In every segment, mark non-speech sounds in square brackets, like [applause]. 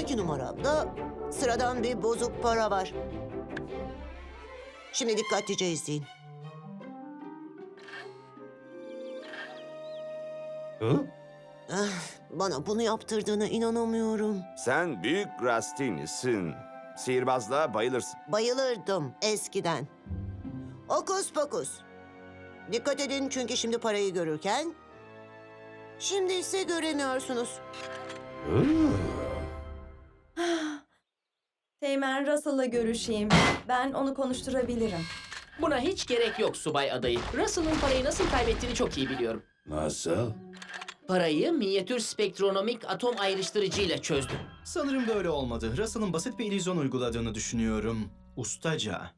Sonraki numaramda sıradan bir bozuk para var. Şimdi dikkatlice izleyin. Hı? Ah, Bana bunu yaptırdığına inanamıyorum. Sen büyük Rastini'sin. Sihirbazlığa bayılırsın. Bayılırdım eskiden. Okus pokus. Dikkat edin çünkü şimdi parayı görürken... Şimdi ise göremiyorsunuz. Hı. Teğmen Russell'la görüşeyim. Ben onu konuşturabilirim. Buna hiç gerek yok subay adayı. Russell'ın parayı nasıl kaybettiğini çok iyi biliyorum. Nasıl? Parayı minyatür spektronomik atom ayrıştırıcıyla çözdü. Sanırım böyle olmadı. Russell'ın basit bir illüzyon uyguladığını düşünüyorum. Ustaca.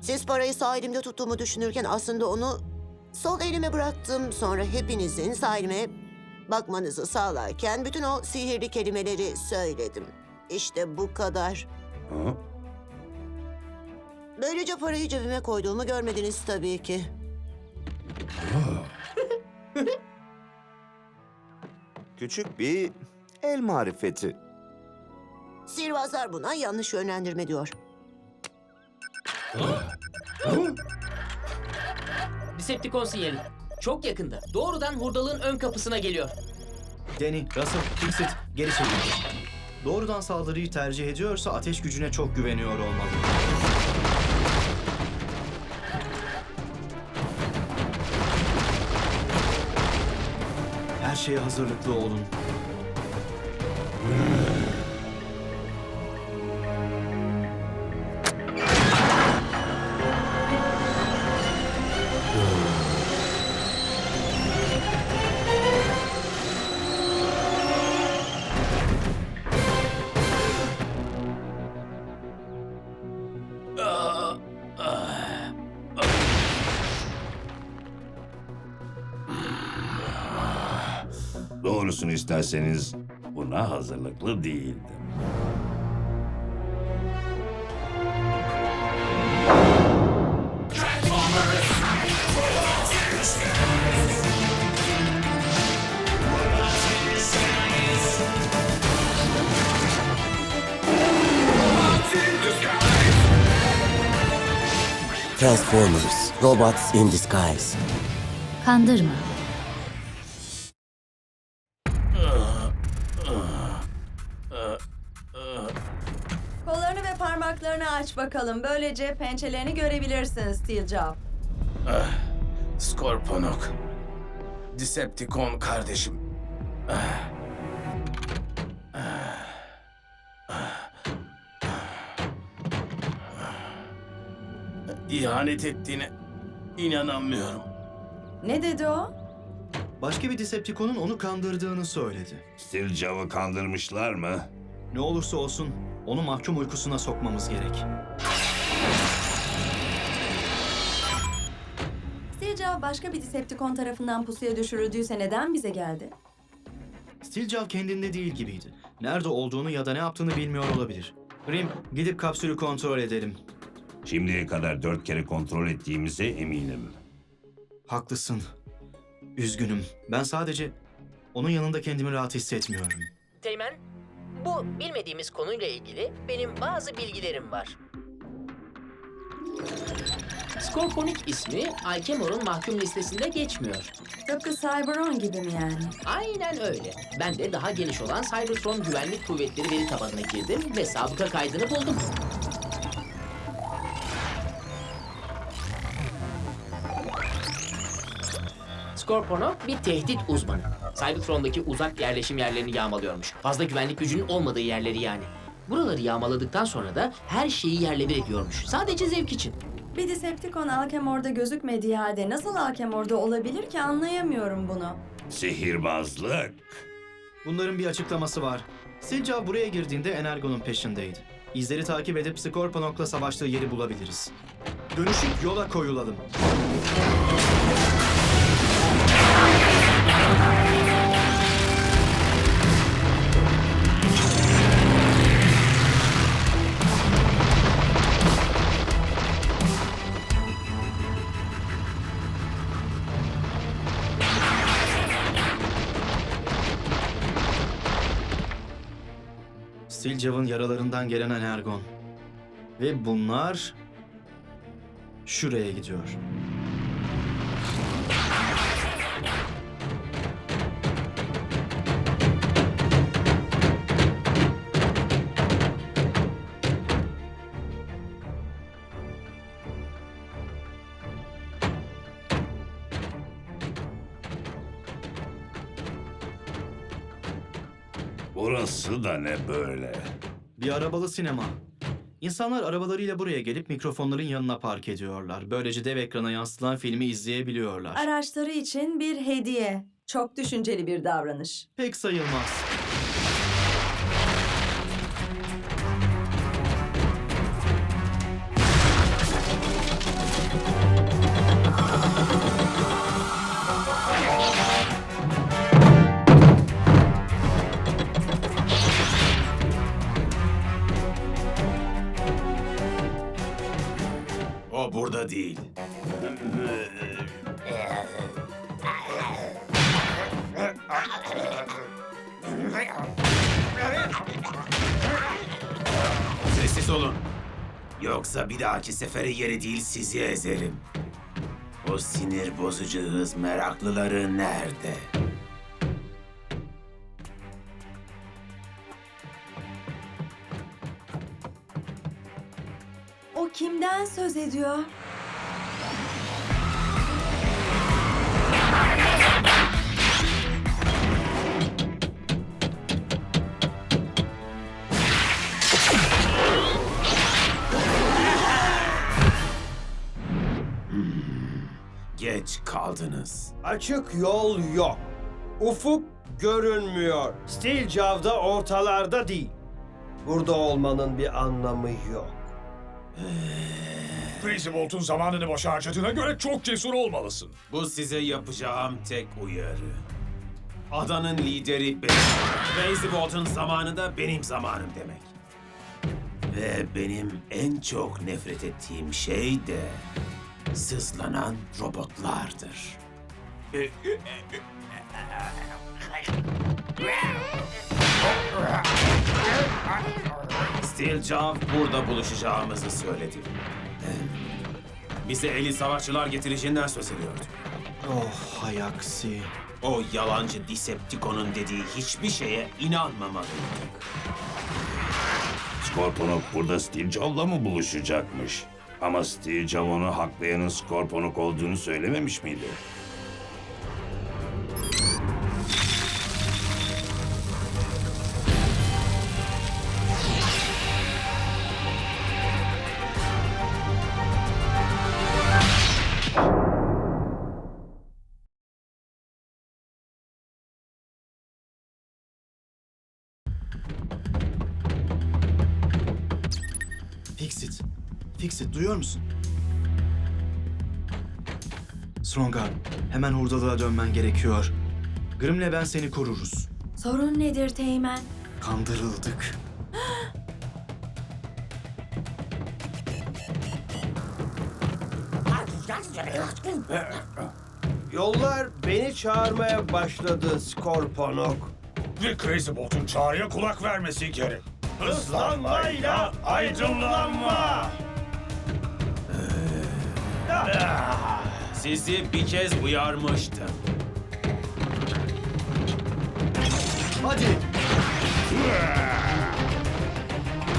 Siz parayı sağ elimde tuttuğumu düşünürken aslında onu sol elime bıraktım. Sonra hepinizin sağ elime bakmanızı sağlarken bütün o sihirli kelimeleri söyledim. İşte bu kadar. Hı? Böylece parayı cebime koyduğumu görmediniz tabii ki. Küçük bir el marifeti. Sihirbazlar buna yanlış yönlendirme diyor. Decepticon sinyali. Çok yakında. Doğrudan hurdalığın ön kapısına geliyor. Danny, Russell, Fixit geri çekildi. Doğrudan saldırıyı tercih ediyorsa ateş gücüne çok güveniyor olmalı. Her şeye hazırlıklı olun. Doğrusunu isterseniz buna hazırlıklı değildim. Transformers, robots in disguise. Kandırma. Bakalım. Böylece pençelerini görebilirsin Steel Job. Skorponok. Decepticon kardeşim. Ah. Ah. Ah. İhanet ettiğine inanamıyorum. Ne dedi o? Başka bir Decepticon'un onu kandırdığını söyledi. Stilcav'ı kandırmışlar mı? Ne olursa olsun onu mahkum uykusuna sokmamız gerek. Başka bir Decepticon tarafından pusuya düşürüldüyse neden bize geldi? Stilcav kendinde değil gibiydi. Nerede olduğunu ya da ne yaptığını bilmiyor olabilir. Grim, gidip kapsülü kontrol edelim. Şimdiye kadar dört kere kontrol ettiğimize eminim. Haklısın. Üzgünüm. Ben sadece onun yanında kendimi rahat hissetmiyorum. Teğmen, bu bilmediğimiz konuyla ilgili benim bazı bilgilerim var. Skorponik ismi Alkemor'un mahkum listesinde geçmiyor. Tıpkı Cyberon gibi mi yani? Aynen öyle. Ben de daha geniş olan Cybertron Güvenlik Kuvvetleri veri tabanına girdim ve sabıka kaydını buldum. Scorponok bir tehdit uzmanı. Cybertron'daki uzak yerleşim yerlerini yağmalıyormuş. Fazla güvenlik gücünün olmadığı yerleri yani. Buraları yağmaladıktan sonra da her şeyi yerle bir ediyormuş. Sadece zevk için. Bir Decepticon Alchemor'da gözükmediği halde nasıl Alchemor'da olabilir ki anlayamıyorum bunu. Sihirbazlık. Bunların bir açıklaması var. Stilcav buraya girdiğinde Energon'un peşindeydi. İzleri takip edip Skorponok'la savaştığı yeri bulabiliriz. Dönüşüp yola koyulalım. Stilcav'ın yaralarından gelen energon. Ve bunlar şuraya gidiyor. Burası da ne böyle? Bir arabalı sinema. İnsanlar arabalarıyla buraya gelip mikrofonların yanına park ediyorlar. Böylece dev ekrana yansıtılan filmi izleyebiliyorlar. Araçları için bir hediye. Çok düşünceli bir davranış. Pek sayılmaz. O burada değil. Sessiz olun. Yoksa bir dahaki sefere yeri değil sizi ezerim. O sinir bozucu hız meraklıları nerede? O kimden söz ediyor? Açık yol yok. Ufuk görünmüyor. Stilcav da ortalarda değil. Burada olmanın bir anlamı yok. [sighs] Crazy Bolt'un zamanını boşa harcadığına göre çok cesur olmalısın. Bu size yapacağım tek uyarı. Adanın lideri benim. Crazy Bolt'un zamanı da benim zamanım demek. Ve benim en çok nefret ettiğim şey de sızlanan robotlardır. Steeljaw burada buluşacağımızı söyledi. Bize eli savaşçılar getireceğinden söz ediyordu. Oh hay aksi. O yalancı Decepticon'un dediği hiçbir şeye inanmamalıydık. Scorponok burada Steve Jobs'la mı buluşacakmış? Ama Jobs onu haklayanın Scorponok olduğunu söylememiş miydi? Fixit duyuyor musun? Strongarm, hemen hurdalığa dönmen gerekiyor. Grim'le ben seni koruruz. Sorun nedir Teğmen? Kandırıldık. Yollar beni çağırmaya başladı Skorponok. Ve Crazy Bolt'un çağrıya kulak vermesi gerek. Hızlanmayla aydınlanma. Sizi bir kez uyarmıştım. Hadi!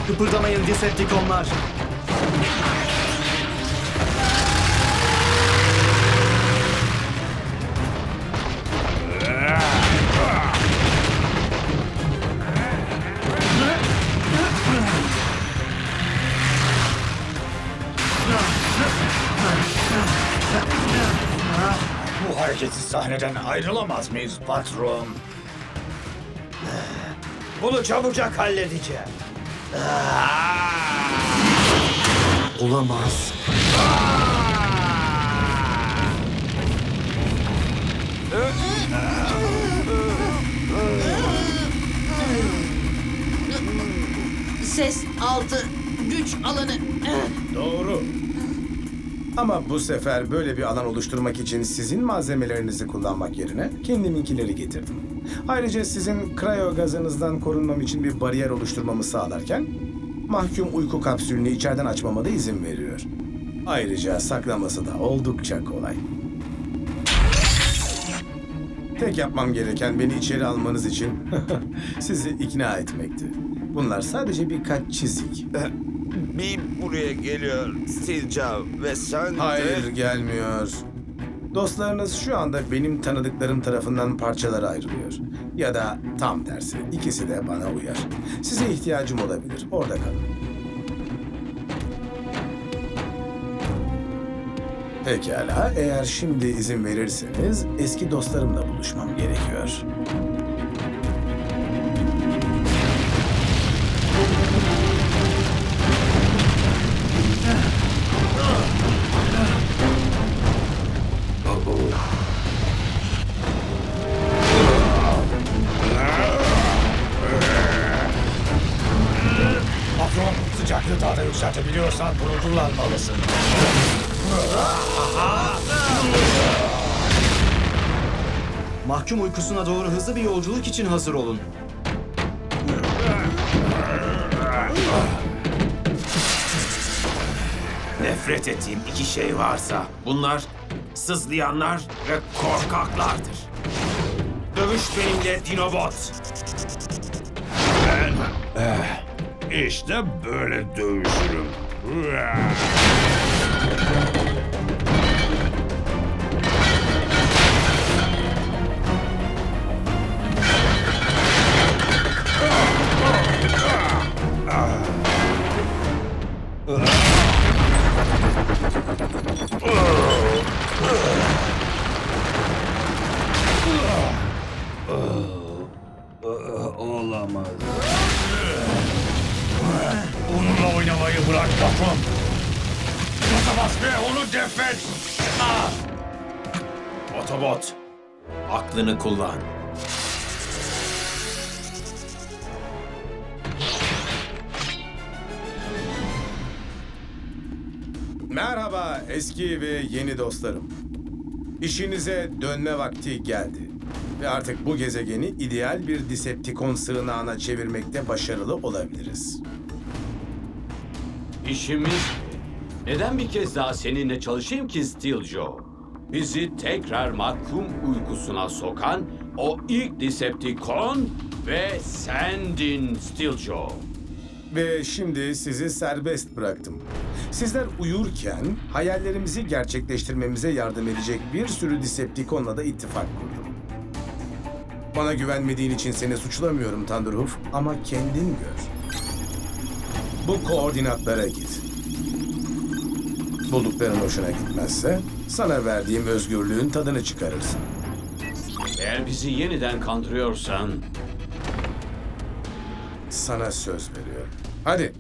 Kıpırdamayın Decepticonlar. Bu hareketsiz sahneden ayrılamaz mıyız patron? Bunu çabucak halledeceğim. Olamaz. Ses altı, güç alanı. Doğru. Ama bu sefer böyle bir alan oluşturmak için sizin malzemelerinizi kullanmak yerine kendiminkileri getirdim. Ayrıca sizin krayo gazınızdan korunmam için bir bariyer oluşturmamı sağlarken mahkum uyku kapsülünü içeriden açmama da izin veriyor. Ayrıca saklaması da oldukça kolay. Tek yapmam gereken beni içeri almanız için [laughs] sizi ikna etmekti. Bunlar sadece birkaç çizik. [laughs] Bir buraya geliyor Stilcav ve sen de... Hayır gelmiyor. Dostlarınız şu anda benim tanıdıklarım tarafından parçalara ayrılıyor. Ya da tam tersi. ikisi de bana uyar. Size ihtiyacım olabilir. Orada kalın. Pekala. Eğer şimdi izin verirseniz eski dostlarımla buluşmam gerekiyor. Kullanmalısın. Mahkum uykusuna doğru hızlı bir yolculuk için hazır olun. Nefret ettiğim iki şey varsa bunlar sızlayanlar ve korkaklardır. Dövüş benimle Dinobot. İşte böyle dövüşürüm. Olamaz. Onunla oynamayı bırak patron. Bas ve onu defet. Otobot, aklını kullan. Merhaba eski ve yeni dostlarım. İşinize dönme vakti geldi. Ve artık bu gezegeni ideal bir Decepticon sığınağına çevirmekte başarılı olabiliriz. İşimiz neden bir kez daha seninle çalışayım ki Steel Joe? Bizi tekrar mahkum uykusuna sokan o ilk Decepticon ve sendin Steel Joe. Ve şimdi sizi serbest bıraktım. Sizler uyurken hayallerimizi gerçekleştirmemize yardım edecek bir sürü Decepticon'la da ittifak kurdum. Bana güvenmediğin için seni suçlamıyorum Thunderhoof ama kendin gör. Bu koordinatlara git. Buldukların hoşuna gitmezse sana verdiğim özgürlüğün tadını çıkarırsın. Eğer bizi yeniden kandırıyorsan Sana söz veriyorum. Hadi.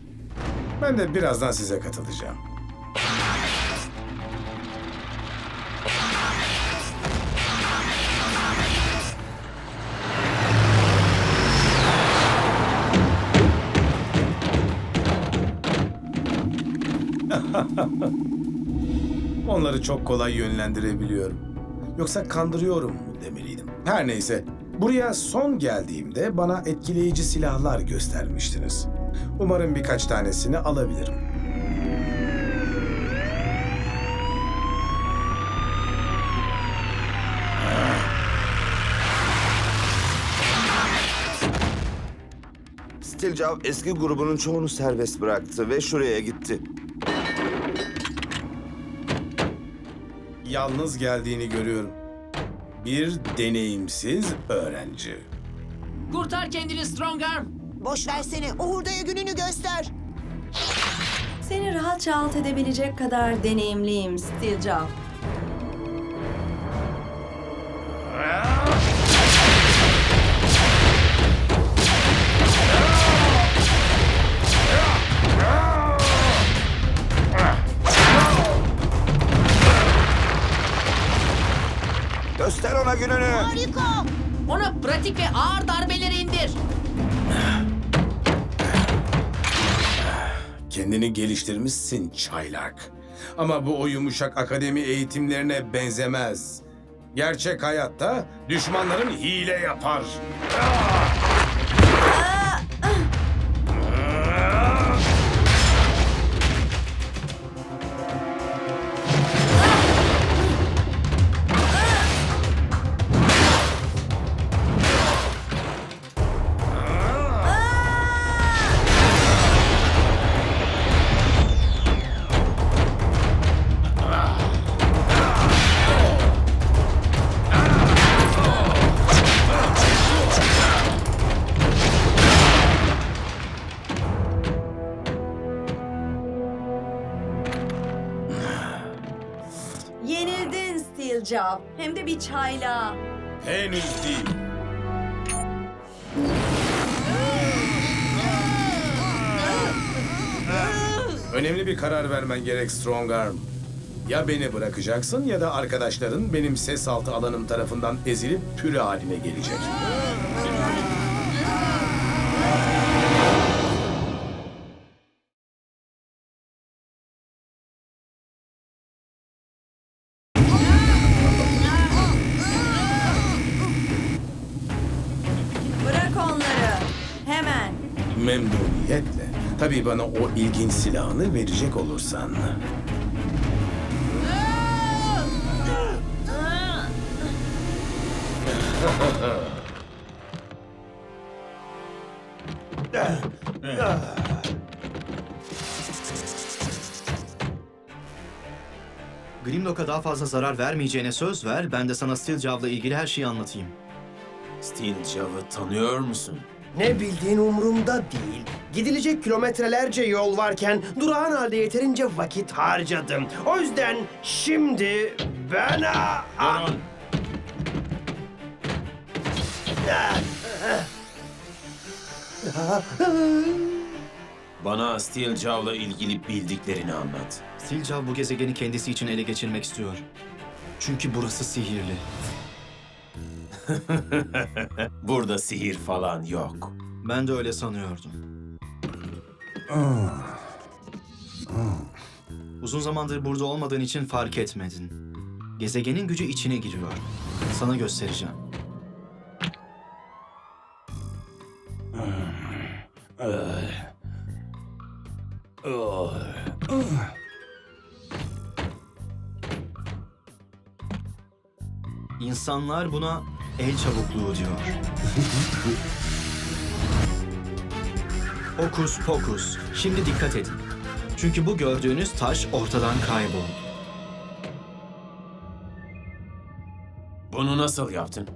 Ben de birazdan size katılacağım. [laughs] Onları çok kolay yönlendirebiliyorum. Yoksa kandırıyorum demeliydim. Her neyse, buraya son geldiğimde bana etkileyici silahlar göstermiştiniz. Umarım birkaç tanesini alabilirim. Stilcav eski grubunun çoğunu serbest bıraktı ve şuraya gitti. Yalnız geldiğini görüyorum. Bir deneyimsiz öğrenci. Kurtar kendini Strongarm. Boş versene. O hurdaya gününü göster. Seni rahatça alt edebilecek kadar deneyimliyim Steeljaw. Göster ona gününü. Harika. Ona pratik ve ağır darbeleri indir. Kendini geliştirmişsin çaylak. Ama bu o yumuşak akademi eğitimlerine benzemez. Gerçek hayatta düşmanların hile yapar. Yenildin Job. Hem de bir çayla. Henüz değil. Önemli bir karar vermen gerek Strongarm. Ya beni bırakacaksın ya da arkadaşların benim ses altı alanım tarafından ezilip püre haline gelecek. Memnuniyetle. Tabii bana o ilginç silahını verecek olursan. Grimlock'a daha fazla zarar vermeyeceğine söz ver, ben de sana Steel Jaw'la ilgili her şeyi anlatayım. Steel Jaw'ı tanıyor musun? Ne bildiğin umurumda değil. Gidilecek kilometrelerce yol varken durağan halde yeterince vakit harcadım. O yüzden şimdi bana... Durun. Bana Steel Jaw'la ilgili bildiklerini anlat. Jaw bu gezegeni kendisi için ele geçirmek istiyor. Çünkü burası sihirli. [laughs] Burada sihir falan yok. Ben de öyle sanıyordum. Uzun zamandır burada olmadığın için fark etmedin. Gezegenin gücü içine giriyor. Sana göstereceğim. İnsanlar buna el çabukluğu diyor. Hokus pokus. Şimdi dikkat edin. Çünkü bu gördüğünüz taş ortadan kayboldu. Bunu nasıl yaptın?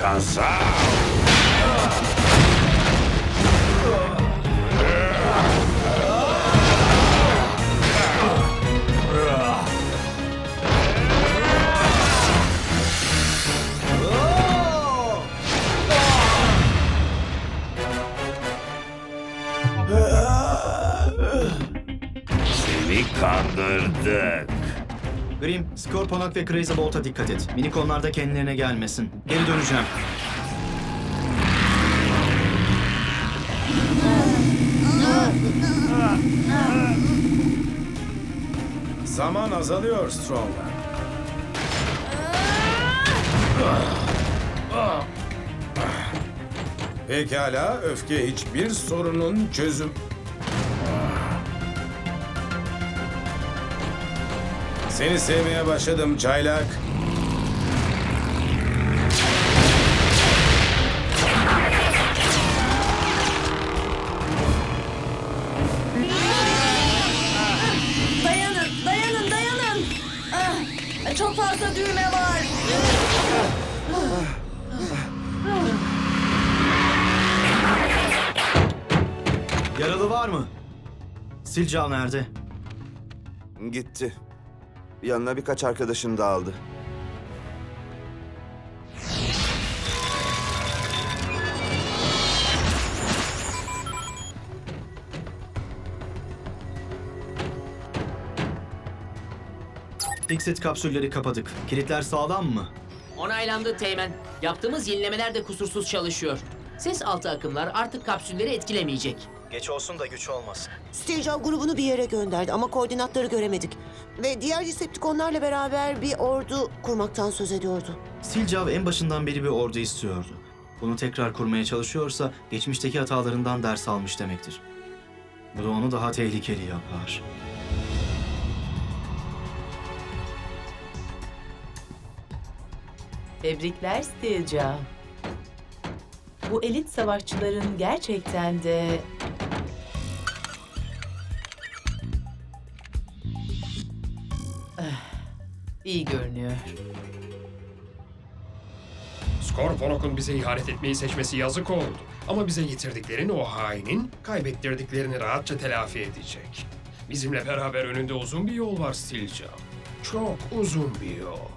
Alakazam. Seni kandırdık. Grim, Scorponok ve Crazy Bolt'a dikkat et. Minikonlar da kendilerine gelmesin. Geri döneceğim. Zaman azalıyor Strongarm. Pekala, öfke hiçbir sorunun çözüm... Seni sevmeye başladım çaylak. Dayanın, dayanın, dayanın. Ah, çok fazla düğme var. Yaralı var mı? Silcal nerede? Gitti. Yanına birkaç arkadaşını da aldı. Dixit kapsülleri kapadık. Kilitler sağlam mı? Onaylandı Teğmen. Yaptığımız yenilemeler de kusursuz çalışıyor. Ses altı akımlar artık kapsülleri etkilemeyecek. Geç olsun da güç olmasın. Jobs grubunu bir yere gönderdi ama koordinatları göremedik. Ve diğer Decepticonlarla beraber bir ordu kurmaktan söz ediyordu. Silcav en başından beri bir ordu istiyordu. Bunu tekrar kurmaya çalışıyorsa geçmişteki hatalarından ders almış demektir. Bu da onu daha tehlikeli yapar. Tebrikler Steeljaw. Bu elit savaşçıların gerçekten de... iyi görünüyor. Scorponok'un bize ihanet etmeyi seçmesi yazık oldu. Ama bize yitirdiklerini o hainin kaybettirdiklerini rahatça telafi edecek. Bizimle beraber önünde uzun bir yol var Stilca. Çok uzun bir yol.